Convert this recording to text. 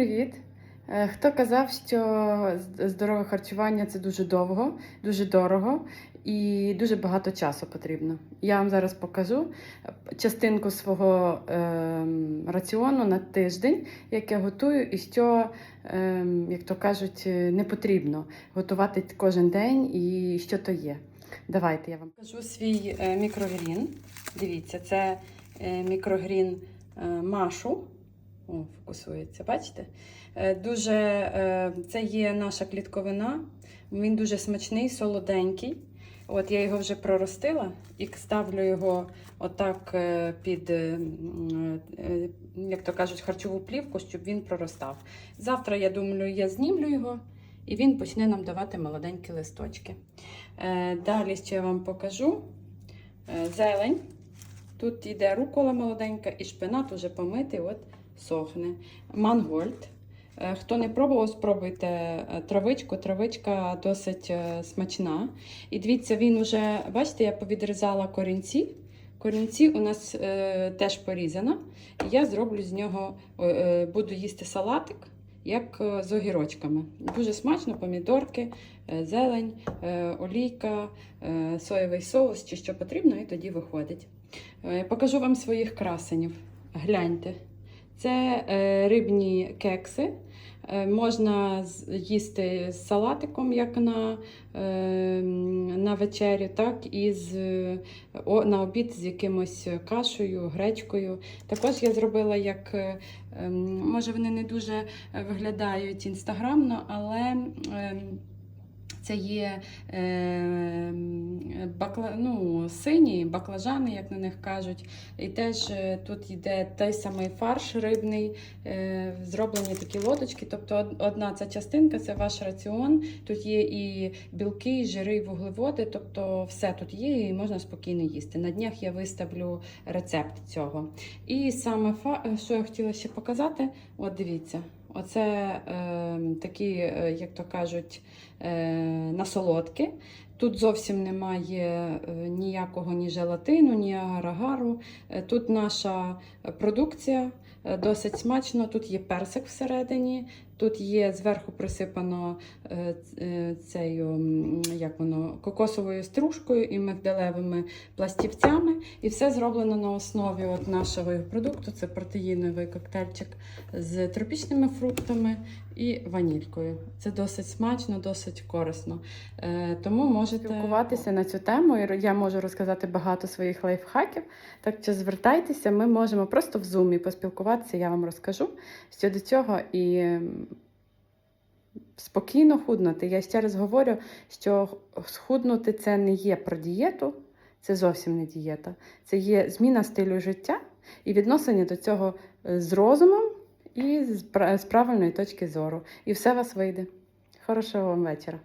Привіт! Е, Хто казав, що здорове харчування це дуже довго, дуже дорого і дуже багато часу потрібно. Я вам зараз покажу е, частинку свого ем, раціону на тиждень, як я готую, і що, ем, як то кажуть, е, не потрібно готувати кожен день і що то є. Давайте я вам покажу свій е, мікрогрін. Дивіться, це е, мікрогрін е, Машу. О, фокусується, бачите? Е, Дуже, е, це є наша клітковина. Він дуже смачний, солоденький. От я його вже проростила і ставлю його отак е, під, як то кажуть, харчову плівку, щоб він проростав. Завтра, я думаю, я знімлю його і він почне нам давати молоденькі листочки. Далі ще я вам покажу зелень. Тут йде рукола молоденька і шпинат уже помитий, сохне. Мангольд. Е, Хто не пробував, спробуйте е, травичку. Травичка досить е, смачна. І дивіться, він уже, бачите, я повідрізала корінці. Корінці у нас е, теж порізано. Я зроблю з нього, е, буду їсти салатик, як з огірочками. Дуже смачно, помідорки, е, зелень, е, олійка, е, соєвий соус чи що потрібно, і тоді виходить. Е, Покажу вам своїх красенів. Гляньте. Це е, рибні кекси. Е, можна їсти з салатиком, як на, е, на вечерю, так і з, на обід з якимось кашею, гречкою. Також я зробила як, може вони не дуже виглядають інстаграмно, але це є е, бакла, ну, сині баклажани, як на них кажуть. І теж е, тут йде той самий фарш рибний, е, зроблені такі лодочки. Тобто одна ця частинка це ваш раціон. Тут є і білки, і жири, і вуглеводи. Тобто все тут є і можна спокійно їсти. На днях я виставлю рецепт цього. І саме що я хотіла ще показати, от дивіться. Оце е, такі, як то кажуть, е, насолодки. Тут зовсім немає е, ніякого ні желатину, ні агару. Е, Тут наша продукція досить смачно. Тут є персик всередині, тут є зверху присипано е, е, цею, як воно, кокосовою стружкою і мигдалевими пластівцями. І все зроблено на основі от нашого продукту. Це протеїновий коктейльчик з тропічними фруктами і ванількою. Це досить смачно, досить корисно. Е, тому можете спілкуватися на цю тему. і Я можу розказати багато своїх лайфхаків. Так що звертайтеся, ми можемо просто в зумі поспілкуватися. Я вам розкажу щодо цього і спокійно худнути. Я ще раз говорю, що схуднути це не є про дієту, це зовсім не дієта. Це є зміна стилю життя і відношення до цього е, з розумом і з правильної точки зору. І все вас вийде. Хорошого вам вечора.